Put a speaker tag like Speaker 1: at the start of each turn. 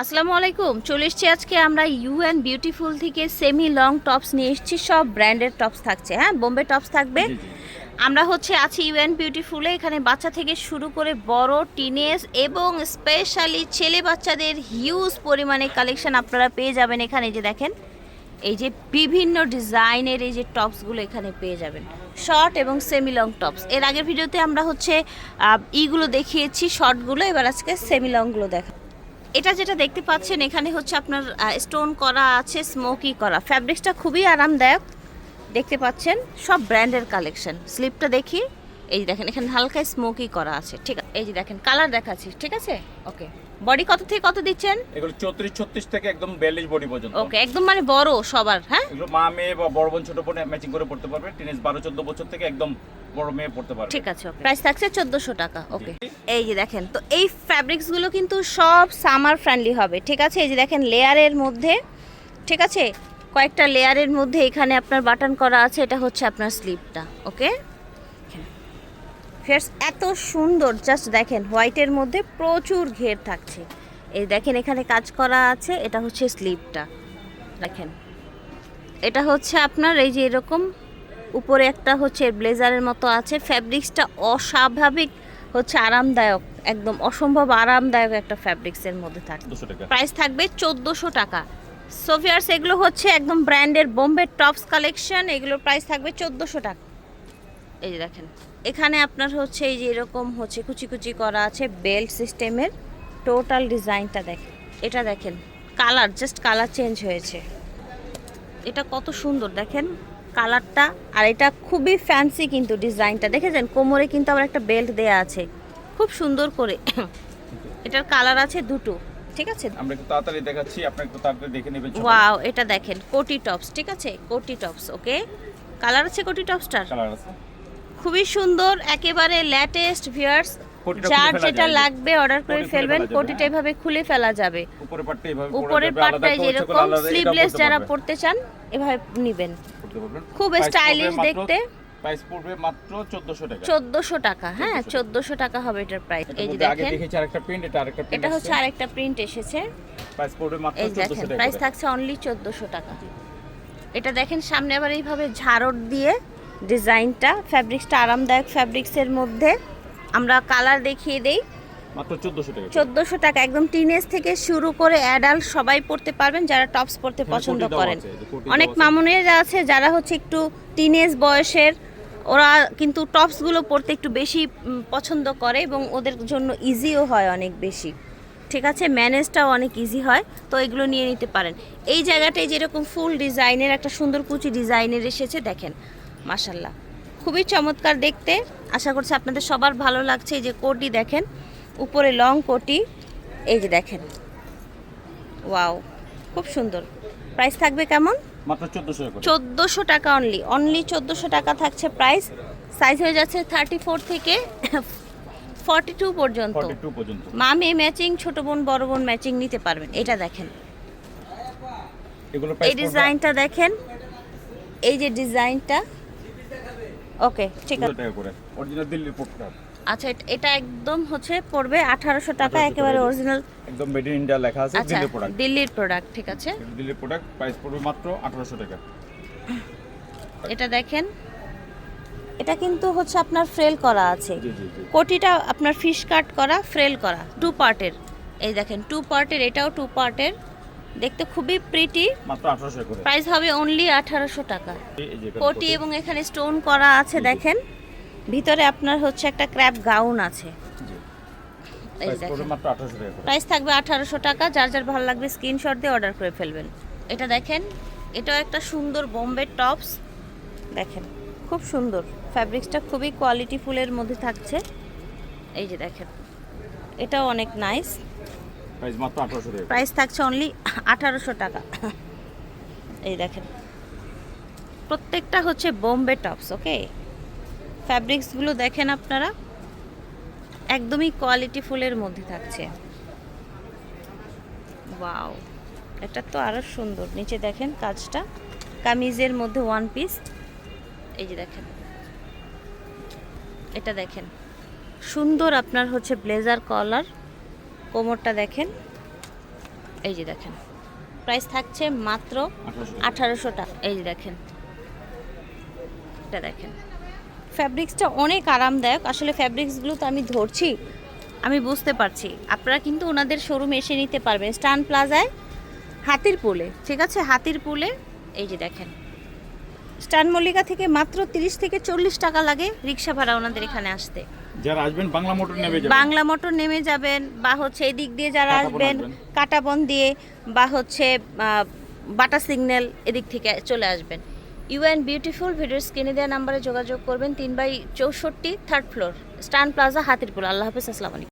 Speaker 1: আসসালামু আলাইকুম চলে এসছি আজকে আমরা ইউ অ্যান্ড বিউটিফুল থেকে সেমি লং টপস নিয়ে এসেছি সব ব্র্যান্ডের টপস থাকছে হ্যাঁ? বোম্বে টপস থাকবে। আমরা হচ্ছে আছি ইউ অ্যান্ড বিউটিফুলে এখানে বাচ্চা থেকে শুরু করে বড় টিনেজ এবং স্পেশালি ছেলে বাচ্চাদের হিউজ পরিমাণে কালেকশন আপনারা পেয়ে যাবেন এখানে যে দেখেন। এই যে বিভিন্ন ডিজাইনের এই যে টপসগুলো এখানে পেয়ে যাবেন। শর্ট এবং সেমি লং টপস এর আগের ভিডিওতে আমরা হচ্ছে ইগুলো দেখিয়েছি শর্টগুলো এবার আজকে সেমি লংগুলো দেখা এটা যেটা দেখতে পাচ্ছেন এখানে হচ্ছে আপনার স্টোন করা আছে স্মোকি করা। ফ্যাব্রিক্সটা খুবই আরামদায়ক দেখতে পাচ্ছেন সব ব্র্যান্ডের কালেকশন স্লিপটা দেখি এই যে দেখেন এখানে হালকা স্মোকি করা আছে ঠিক আছে এই যে দেখেন কালার দেখাচ্ছি ঠিক আছে? ওকে বডি কত থেকে কত দিচ্ছেন?
Speaker 2: এগুলো চৌত্রিশ ছত্রিশ থেকে একদম বিয়াল্লিশ বডি পর্যন্ত।
Speaker 1: ওকে একদম মানে বড় সবার হ্যাঁ?
Speaker 2: এগুলো মা মেয়ে বা বড় বোন ছোট বোন ম্যাচিং করে পড়তে পারবে। টিনেজ বারো চোদ্দ বছর থেকে একদম বড় মেয়ে পড়তে পারবে।
Speaker 1: ঠিক আছে প্রাইস থাকছে চোদ্দোশো টাকা ওকে এই যে দেখেন তো এই ফ্যাব্রিক্সগুলো কিন্তু সব সামার ফ্রেন্ডলি হবে ঠিক আছে? এই যে দেখেন লেয়ারের মধ্যে ঠিক আছে? কয়েকটা লেয়ারের মধ্যে এখানে আপনার বাটন করা আছে এটা হচ্ছে আপনার স্লিপটা ওকে ফেয়ার্স এত সুন্দর জাস্ট দেখেন হোয়াইটের মধ্যে প্রচুর ঘের থাকছে। এই দেখেন এখানে কাজ করা আছে এটা হচ্ছে স্লিপটা দেখেন। এটা হচ্ছে আপনার এই যে এরকম উপরে একটা হচ্ছে ব্লেজারের মতো আছে। ফ্যাব্রিক্সটা অস্বাভাবিক হচ্ছে আরামদায়ক একদম অসম্ভব আরামদায়ক একটা ফ্যাব্রিক্সের মধ্যে থাকে।
Speaker 2: দুশো
Speaker 1: প্রাইস থাকবে চোদ্দোশো টাকা। সোফিয়ার্স এগুলো হচ্ছে একদম ব্র্যান্ডের বোম্বে টপস কালেকশন এগুলোর প্রাইস থাকবে চোদ্দোশো টাকা। এই যে দেখেন এখানে আপনার হচ্ছে এই যে এরকম হচ্ছে কুচি কুচি করা আছে বেল্ট সিস্টেমের টোটাল ডিজাইনটা দেখেন। এটা দেখেন কালার জাস্ট কালার চেঞ্জ হয়েছে। এটা কত সুন্দর দেখেন কালারটা আর এটা খুবই ফ্যান্সি কিন্তু ডিজাইনটা। দেখেছেন? কোমরে কিন্তু আবার একটা বেল্ট দেয়া আছে। খুব সুন্দর করে। এটার কালার আছে দুটো। ঠিক আছে?
Speaker 2: আমরা একটু তাড়াতাড়ি দেখাচ্ছি আপনি একটু তাড়াতাড়ি দেখে নেবেন
Speaker 1: ওয়াও এটা দেখেন কোটি টপস ঠিক আছে? কোটি টপস ওকে কালার আছে কোটি টপসটার
Speaker 2: কালার আছে।
Speaker 1: খুবই সুন্দর একেবারে লেটেস্ট ভিউয়ার্স যার যেটা লাগবে অর্ডার করে ফেলবেন কোটিটা। এভাবে খুলে ফেলা যাবে।
Speaker 2: উপরের পাটটা এইভাবে পরা
Speaker 1: উপরের
Speaker 2: যাবে, আলাদা
Speaker 1: পাটটায়
Speaker 2: করে হচ্ছে
Speaker 1: যেরকম স্লিভলেস যারা পড়তে চান এভাবে নেবেন।
Speaker 2: পরতে পারবেন।
Speaker 1: খুব
Speaker 2: মাত্র-
Speaker 1: দেখতে।
Speaker 2: price পড়বে মাত্র 1400 টাকা।
Speaker 1: চোদ্দোশো টাকা হ্যাঁ
Speaker 2: 1400
Speaker 1: চোদ্দোশো টাকা হবে এটার প্রাইস এই যে
Speaker 2: মধ্যে আগে
Speaker 1: দেখেন
Speaker 2: দেখেছি আরেকটা প্রিন্ট এটা আরেকটা প্রিন্ট
Speaker 1: এটা হচ্ছে আরেকটা প্রিন্ট এসেছে।
Speaker 2: প্রাইস পড়বে মাত্র
Speaker 1: এই
Speaker 2: 1400
Speaker 1: দেখেন
Speaker 2: টাকা
Speaker 1: প্রাইস থাকছে অনলি চোদ্দোশো টাকা। এটা দেখেন সামনে আবার এইভাবে ঝাড়ট দিয়ে ডিজাইনটা ফ্যাব্রিক্সটা আরামদায়ক ফ্যাব্রিক্সের মধ্যে। আমরা কালার দেখিয়ে দেই।
Speaker 2: মাত্র 1400 টাকা
Speaker 1: চোদ্দোশো টাকা একদম টিনেজ থেকে শুরু করে অ্যাডাল্ট সবাই পড়তে পারবেন যারা টপস পড়তে পছন্দ করেন। অনেক। মামুনেরা আছে যারা হচ্ছে একটু টিনেজ বয়সের ওরা কিন্তু টপসগুলো পড়তে একটু বেশি পছন্দ করে এবং ওদের জন্য ইজিও হয় অনেক বেশি। ঠিক আছে? ম্যানেজটাও অনেক ইজি হয় তো এগুলো নিয়ে নিতে পারেন। এই জায়গাটায় যেরকম ফুল ডিজাইনের একটা সুন্দর কুচি ডিজাইনের এসেছে দেখেন মাসাল্লাহ খুবই চমৎকার দেখতে। আশা করছি আপনাদের সবার ভালো লাগছে। এই যে কোটি দেখেন উপরে লং কোটি এই যে দেখেন। ওয়াও খুব সুন্দর। প্রাইস থাকবে কেমন?
Speaker 2: মাত্র 1400 টাকা
Speaker 1: চোদ্দোশো টাকা অনলি অনলি চোদ্দোশো টাকা থাকছে প্রাইস সাইজ হয়ে যাচ্ছে থার্টি ফোর থেকে ফর্টি টু পর্যন্ত।
Speaker 2: 42
Speaker 1: মা মেয়ে ম্যাচিং ছোট বোন বড় বোন ম্যাচিং নিতে পারবেন। এটা দেখেন। এই ডিজাইনটা দেখেন। এই যে ডিজাইনটা ওকে ঠিক আছে। আচ্ছা এট- এটা একদম হচ্ছে পড়বে আঠারোশো টাকা একেবারে অরিজিনাল
Speaker 2: একদম মেড ইন ইন্ডিয়া লেখা আছে
Speaker 1: আচ্ছা
Speaker 2: দিল্লির প্রোডাক্ট
Speaker 1: দিল্লির প্রোডাক্ট ঠিক আছে।
Speaker 2: দিল্লির প্রোডাক্ট প্রাইস পড়বে মাত্র 1800 টাকা।
Speaker 1: এটা দেখেন। এটা কিন্তু হচ্ছে আপনার ফ্রেল করা আছে।
Speaker 2: জি জি জি।
Speaker 1: কোটিটা আপনার ফিশ কাট করা ফ্রেল করা টু পার্টের এই দেখেন টু পার্টের এটাও টু পার্টের দেখতে খুবই প্রিটি
Speaker 2: মাত্র 1800 করে।
Speaker 1: প্রাইস হবে অনলি আঠারোশো টাকা। কোটি এবং এখানে স্টোন করা আছে দেখেন। ভিতরে আপনার হচ্ছে একটা ক্র্যাপ গাউন আছে।
Speaker 2: প্রাইস পড়বে
Speaker 1: দেখেন।
Speaker 2: মাত্র 1800 টাকা করে।
Speaker 1: প্রাইস থাকবে আঠারোশো টাকা যার যার ভালো লাগবে স্ক্রিনশট দিয়ে অর্ডার করে ফেলবেন। এটা দেখেন এটাও একটা সুন্দর বোম্বে টপস দেখেন খুব সুন্দর। ফ্যাব্রিক্সটা খুবই কোয়ালিটি ফুলের মধ্যে থাকছে। এই যে দেখেন এটাও অনেক নাইস
Speaker 2: প্রাইস মাত্র 1800 টাকা
Speaker 1: প্রাইস থাকছে অনলি আঠারোশো টাকা। এই দেখেন প্রত্যেকটা হচ্ছে বোম্বে টপস ওকে ফ্যাব্রিক্সগুলো দেখেন আপনারা একদমই কোয়ালিটি ফুলের মধ্যে থাকছে। ওয়াও এটা তো আরও সুন্দর। নিচে দেখেন কাজটা কামিজের মধ্যে ওয়ান পিস এই যে দেখেন। এটা দেখেন। সুন্দর আপনার হচ্ছে ব্লেজার কলার কোমরটা দেখেন। এই যে দেখেন। প্রাইস থাকছে মাত্র
Speaker 2: আঠারোশো
Speaker 1: টাকা। এই যে দেখেন। এটা দেখেন। ফ্যাব্রিক্সটা অনেক আরামদায়ক। আসলে ফ্যাব্রিক্সগুলো তো আমি ধরছি আমি বুঝতে পারছি। আপনারা কিন্তু ওনাদের শোরুমে এসে নিতে পারবেন। স্টান প্লাজায় হাতির পুলে ঠিক আছে? হাতির পুলে এই যে দেখেন। স্টান মল্লিকা থেকে মাত্র তিরিশ থেকে চল্লিশ টাকা লাগে রিক্সা ভাড়া ওনাদের এখানে আসতে।
Speaker 2: যারা আসবেন বাংলা মোটর নেবে যাবেন।
Speaker 1: বাংলা মোটর নেমে যাবেন বা হচ্ছে এই দিক দিয়ে যারা আসবেন। কাটাবন দিয়ে বা হচ্ছে বাটা সিগন্যাল এদিক থেকে চলে আসবেন। ইউ অ্যান্ড বিউটিফুল ভিডিও স্ক্রিনে দেওয়া নাম্বারে যোগাযোগ করবেন তিন বাই চৌষট্টি third floor Stan Plaza Hatirpool. আল্লাহ হাফিজ, আসসালামু